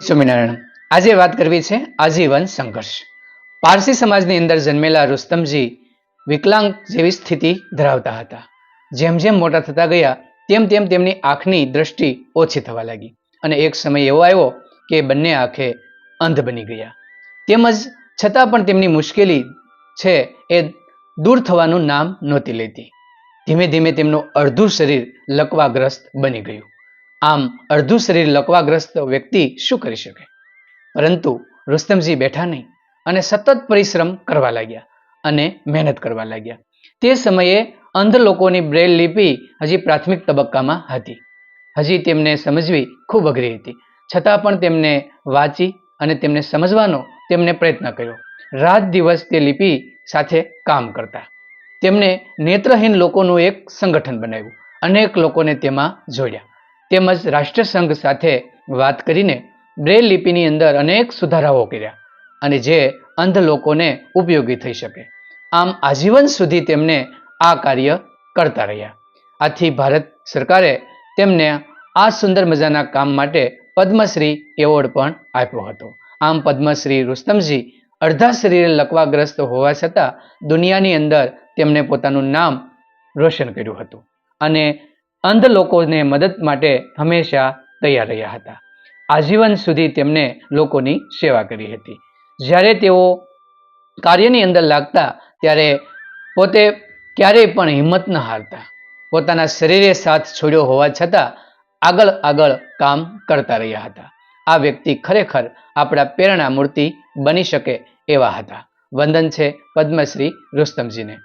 સ્વામિનારાયણ, આજે વાત કરવી છે આજીવન સંઘર્ષ. પારસી સમાજની અંદર જન્મેલા રુસ્તમજી વિકલાંગ જેવી સ્થિતિ ધરાવતા હતા. જેમ જેમ મોટા થતા ગયા, તેમ તેમ તેમની આંખની દ્રષ્ટિ ઓછી થવા લાગી અને એક સમય એવો આવ્યો કે બંને આંખે અંધ બની ગયા. તેમજ છતાં પણ તેમની મુશ્કેલી છે એ દૂર થવાનું નામ નહોતી લેતી. ધીમે ધીમે તેમનું અડધું શરીર લકવાગ્રસ્ત બની ગયું. આમ અડધું શરીર લકવાગ્રસ્ત વ્યક્તિ શું કરી શકે? પરંતુ રુસ્તમજી બેઠા નહીં અને સતત પરિશ્રમ કરવા લાગ્યા અને મહેનત કરવા લાગ્યા. તે સમયે અંધ લોકોની બ્રેલ લિપિ હજી પ્રાથમિક તબક્કામાં હતી. હજી તેમને સમજવી ખૂબ અઘરી હતી. છતાં પણ તેમને વાંચી અને તેમને સમજવાનો તેમને પ્રયત્ન કર્યો. રાત દિવસ તે લિપિ સાથે કામ કરતા. તેમણે નેત્રહીન લોકોનું એક સંગઠન બનાવ્યું. અનેક લોકોને તેમાં જોડ્યા. તેમજ રાષ્ટ્રસંઘ સાથે વાત કરીને બ્રેલ લિપિની અંદર અનેક સુધારાઓ કર્યા અને જે અંધ લોકોને ઉપયોગી થઈ શકે. આમ આજીવન સુધી તેમને આ કાર્ય કરતા રહ્યા. આથી ભારત સરકારે તેમને આ સુંદર મજાના કામ માટે પદ્મશ્રી એવોર્ડ પણ આપ્યો હતો. આમ પદ્મશ્રી રુસ્તમજી અડધા શરીરે લકવાગ્રસ્ત હોવા છતાં દુનિયાની અંદર તેમણે પોતાનું નામ રોશન કર્યું હતું. અને અંધ લોકોને મદદ માટે હંમેશા તૈયાર રહ્યા હતા. આજીવન સુધી તેમને લોકોની સેવા કરી હતી. જ્યારે તેઓ કાર્યની અંદર લાગતા, ત્યારે પોતે ક્યારેય પણ હિંમત ન હારતા. પોતાના શરીરે સાથ છોડ્યો હોવા છતાં આગળ આગળ કામ કરતા રહ્યા હતા. આ વ્યક્તિ ખરેખર આપણા પ્રેરણા મૂર્તિ બની શકે એવા હતા. વંદન છે પદ્મશ્રી રુસ્તમજીને.